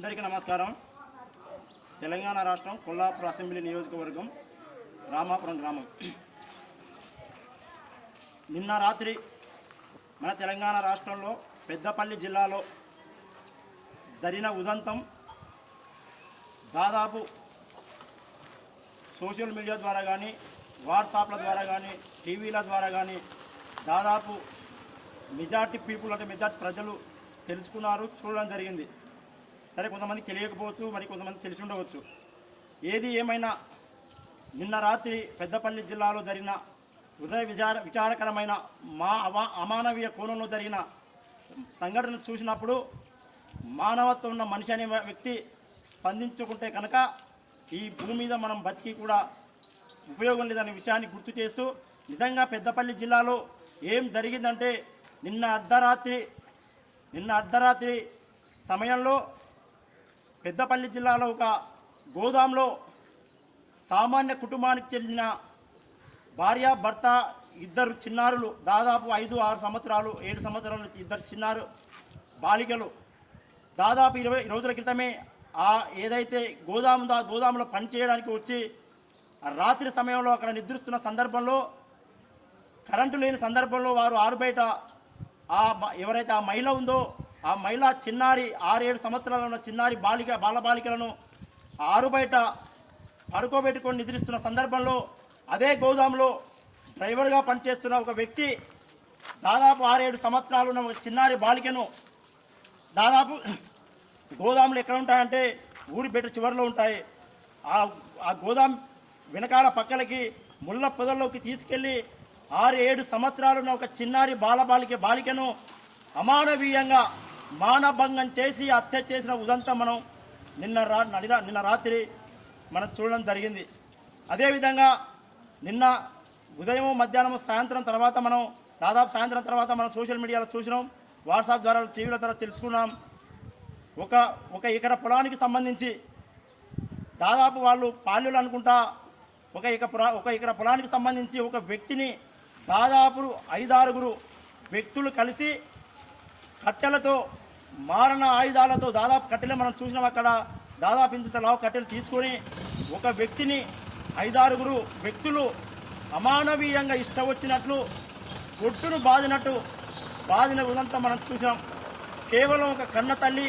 అందరికీ నమస్కారం. తెలంగాణ రాష్ట్రం కొల్లాపూర్ అసెంబ్లీ నియోజకవర్గం రామాపురం గ్రామం. నిన్న రాత్రి మన తెలంగాణ రాష్ట్రంలో పెద్దపల్లి జిల్లాలో జరిగిన ఉదంతం దాదాపు సోషల్ మీడియా ద్వారా కానీ వాట్సాప్ల ద్వారా కానీ టీవీల ద్వారా కానీ దాదాపు మెజార్టీ పీపుల్ అంటే మెజార్టీ ప్రజలు తెలుసుకున్నారు చూడడం జరిగింది. సరే కొంతమంది తెలియకపోవచ్చు మరి కొంతమంది తెలిసి ఉండవచ్చు. ఏది ఏమైనా నిన్న రాత్రి పెద్దపల్లి జిల్లాలో జరిగిన హృదయ విచార విచారకరమైన మా అవా అమానవీయ కోణంలో జరిగిన సంఘటన చూసినప్పుడు మానవత్వం ఉన్న మనిషి అనే వ్యక్తి స్పందించుకుంటే కనుక ఈ భూమి మీద మనం బతికి కూడా ఉపయోగం లేదనే విషయాన్ని గుర్తు చేస్తూ నిజంగా పెద్దపల్లి జిల్లాలో ఏం జరిగిందంటే నిన్న అర్ధరాత్రి నిన్న అర్ధరాత్రి సమయంలో పెద్దపల్లి జిల్లాలో ఒక గోదాంలో సామాన్య కుటుంబానికి చెందిన భార్య భర్త ఇద్దరు చిన్నారులు దాదాపు ఐదు ఆరు సంవత్సరాలు ఏడు సంవత్సరాల నుంచి ఇద్దరు చిన్నారు బాలికలు. దాదాపు ఇరవై రోజుల క్రితమే ఆ ఏదైతే గోదాము దా గోదాములో పనిచేయడానికి వచ్చి రాత్రి సమయంలో అక్కడ నిద్రిస్తున్న సందర్భంలో కరెంటు లేని సందర్భంలో వారు ఆరు బయట ఆ మ- ఎవరైతే ఆ మహిళ ఉందో ఆ మహిళ చిన్నారి ఆరేడు సంవత్సరాల ఉన్న చిన్నారి బాలిక బాలబాలికలను ఆరు బయట పడుకోబెట్టుకొని నిద్రిస్తున్న సందర్భంలో అదే గోదాంలో డ్రైవర్గా పనిచేస్తున్న ఒక వ్యక్తి దాదాపు ఆరేడు సంవత్సరాలు ఉన్న ఒక చిన్నారి బాలికను దాదాపు గోదాములు ఎక్కడ ఉంటాయంటే ఊరి బెట్ట చివరిలో ఉంటాయి. ఆ ఆ గోదాం వెనకాల పక్కలకి ముళ్ళ పొదల్లోకి తీసుకెళ్ళి ఆరు ఏడు సంవత్సరాలున్న ఒక చిన్నారి బాలబాలిక బాలికను అమానవీయంగా మానభంగం చేసి హత్య చేసిన ఉదంతం మనం నిన్న రా నడిన నిన్న రాత్రి మనం చూడడం జరిగింది. అదేవిధంగా నిన్న ఉదయం మధ్యాహ్నం సాయంత్రం తర్వాత మనం దాదాపు సాయంత్రం తర్వాత మనం సోషల్ మీడియాలో చూసినాం. వాట్సాప్ ద్వారా టీవీల ద్వారా తెలుసుకున్నాం. ఒక ఒక ఎకర పొలానికి సంబంధించి దాదాపు వాళ్ళు పాల్యులు అనుకుంటా ఒక ఎక ఒక ఎకర పొలానికి సంబంధించి ఒక వ్యక్తిని దాదాపు ఐదారుగురు వ్యక్తులు కలిసి కట్టెలతో మారణ ఆయుధాలతో దాదాపు కట్టెలు మనం చూసినాం అక్కడ. దాదాపు ఇంత లావు కట్టెలు తీసుకొని ఒక వ్యక్తిని ఐదారుగురు వ్యక్తులు అమానవీయంగా ఇష్టం వచ్చినట్లు ఒట్టును బాదినట్టు బాదిన ఉదంతా మనం చూసాం కేవలం ఒక కన్న తల్లి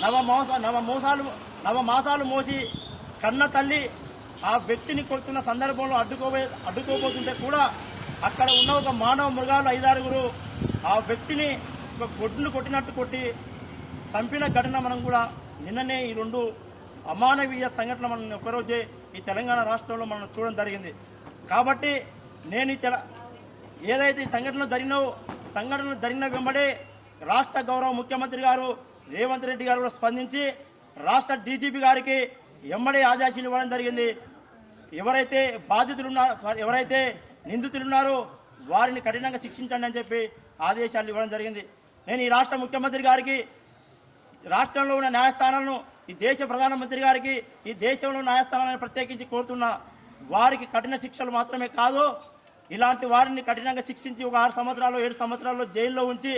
నవ మోస నవ మోసాలు నవ మాసాలు మోసి కన్న తల్లి ఆ వ్యక్తిని కొడుతున్న సందర్భంలో అడ్డుకోబో అడ్డుకోబోతుంటే కూడా అక్కడ ఉన్న ఒక మానవ మృగాలు ఐదారుగురు ఆ వ్యక్తిని ఒక గొడ్డును కొట్టినట్టు కొట్టి చంపిన ఘటన మనం కూడా నిన్ననే ఈ రెండు అమానవీయ సంఘటన మనం ఒకరోజే ఈ తెలంగాణ రాష్ట్రంలో మనం చూడడం జరిగింది. కాబట్టి నేను ఈ తెల ఏదైతే ఈ సంఘటనలు జరిగినో సంఘటనలు జరిగిన వెంబడే రాష్ట్ర గౌరవ ముఖ్యమంత్రి గారు రేవంత్ రెడ్డి గారు కూడా స్పందించి రాష్ట్ర డీజీపీ గారికి ఎమ్మడే ఆదేశాలు ఇవ్వడం జరిగింది. ఎవరైతే బాధితులు ఉన్నారో ఎవరైతే నిందితులు ఉన్నారో వారిని కఠినంగా శిక్షించండి అని చెప్పి ఆదేశాలు ఇవ్వడం జరిగింది. నేను ఈ రాష్ట్ర ముఖ్యమంత్రి గారికి రాష్ట్రంలో ఉన్న న్యాయస్థానాలను ఈ దేశ ప్రధానమంత్రి గారికి ఈ దేశంలో న్యాయస్థానాలను ప్రత్యేకించి కోరుతున్న వారికి కఠిన శిక్షలు మాత్రమే కాదు ఇలాంటి వారిని కఠినంగా శిక్షించి ఒక ఆరు సంవత్సరాలు ఏడు సంవత్సరాల్లో జైల్లో ఉంచి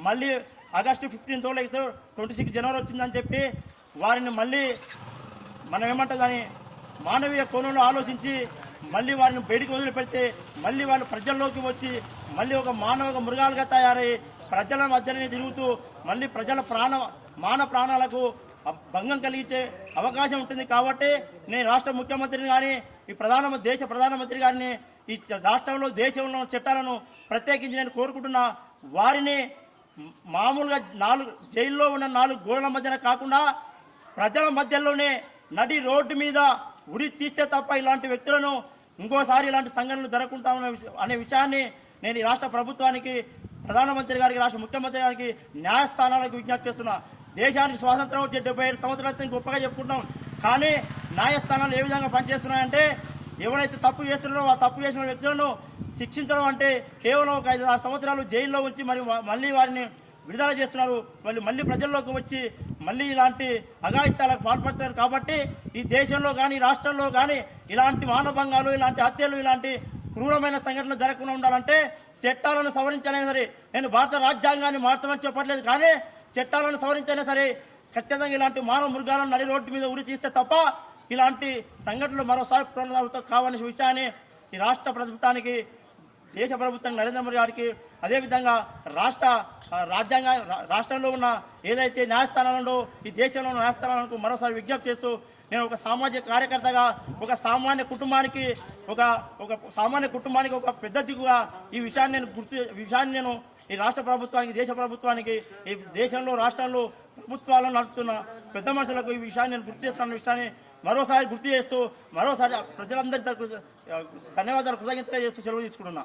మళ్ళీ ఆగస్టు ఫిఫ్టీన్త్ లేకపోతే ట్వంటీ సిక్స్ జనవరి వచ్చిందని చెప్పి వారిని మళ్ళీ మనం ఏమంటుందని మానవీయ కోణంలో ఆలోచించి మళ్ళీ వారిని బయటికి వదిలిపెడితే మళ్ళీ వాళ్ళు ప్రజల్లోకి వచ్చి మళ్ళీ ఒక మానవ మృగాలుగా తయారై ప్రజల మధ్యనే తిరుగుతూ మళ్ళీ ప్రజల ప్రాణ మాన ప్రాణాలకు భంగం కలిగించే అవకాశం ఉంటుంది కాబట్టి నేను రాష్ట్ర ముఖ్యమంత్రిని కానీ ఈ ప్రధాన దేశ ప్రధానమంత్రి గారిని ఈ రాష్ట్రంలో దేశంలో చట్టాలను ప్రత్యేకించి నేను కోరుకుంటున్నా. వారిని మామూలుగా నాలుగు జైల్లో ఉన్న నాలుగు గోడల మధ్యన కాకుండా ప్రజల మధ్యలోనే నడి రోడ్డు మీద ఉరి తీస్తే తప్ప ఇలాంటి వ్యక్తులను ఇంకోసారి ఇలాంటి సంఘటనలు జరగకుండా ఉన్న అనే విషయాన్ని నేను ఈ రాష్ట్ర ప్రభుత్వానికి ప్రధానమంత్రి గారికి రాష్ట్ర ముఖ్యమంత్రి గారికి న్యాయస్థానాలకు విజ్ఞప్తి చేస్తున్నా. దేశానికి స్వాతంత్రం వచ్చే డెబ్బై ఐదు సంవత్సరాలు గొప్పగా చెప్పుకుంటాం కానీ న్యాయస్థానాలు ఏ విధంగా పనిచేస్తున్నాయంటే ఎవరైతే తప్పు చేస్తున్నారో ఆ తప్పు చేసిన వ్యక్తులను శిక్షించడం అంటే కేవలం ఒక ఐదు ఆరు సంవత్సరాలు జైల్లో ఉంచి మరి మళ్ళీ వారిని విడుదల చేస్తున్నారు. మళ్ళీ మళ్ళీ ప్రజల్లోకి వచ్చి మళ్ళీ ఇలాంటి అఘాయిత్యాలకు పాల్పడుతున్నారు కాబట్టి ఈ దేశంలో కానీ రాష్ట్రంలో కానీ ఇలాంటి మానభంగాలు ఇలాంటి హత్యలు ఇలాంటి క్రూరమైన సంఘటనలు జరగకుండా ఉండాలంటే చట్టాలను సవరించైనా సరే నేను భారత రాజ్యాంగాన్ని మార్చమని చెప్పట్లేదు. కానీ చట్టాలను సవరించైనా సరే ఖచ్చితంగా ఇలాంటి మానవ మృగాలను నడి రోడ్డు మీద ఉరి తీస్తే తప్ప ఇలాంటి సంఘటనలు మరోసారి పునరావృతం కావాలనే విషయాన్ని ఈ రాష్ట్ర ప్రభుత్వానికి దేశ ప్రభుత్వం నరేంద్ర మోడీ గారికి అదేవిధంగా రాష్ట్ర రాజ్యాంగ రాష్ట్రంలో ఉన్న ఏదైతే న్యాయస్థానాలలో ఈ దేశంలో ఉన్న న్యాయస్థానాలకు మరోసారి విజ్ఞప్తి చేస్తూ నేను ఒక సామాజిక కార్యకర్తగా ఒక సామాన్య కుటుంబానికి ఒక ఒక సామాన్య కుటుంబానికి ఒక పెద్ద దిగుగా ఈ విషయాన్ని నేను గుర్తు విషయాన్ని నేను ఈ రాష్ట్ర ప్రభుత్వానికి దేశ ప్రభుత్వానికి ఈ దేశంలో రాష్ట్రంలో ప్రభుత్వాలను నడుపుతున్న పెద్ద మనుషులకు ఈ విషయాన్ని నేను గుర్తు చేస్తున్న విషయాన్ని మరోసారి గుర్తు చేస్తూ మరోసారి ప్రజలందరి ధన్యవాదాలు కృతజ్ఞతలు చేస్తూ సెలవు తీసుకుంటున్నా.